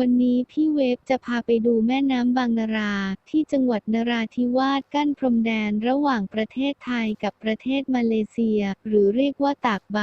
วันนี้พี่เวฟจะพาไปดูแม่น้ำบางนารา ที่จังหวัดนราธิวาสกั้นพรมแดนระหว่างประเทศไทยกับประเทศมาเลเซีย หรือเรียกว่าตากใบ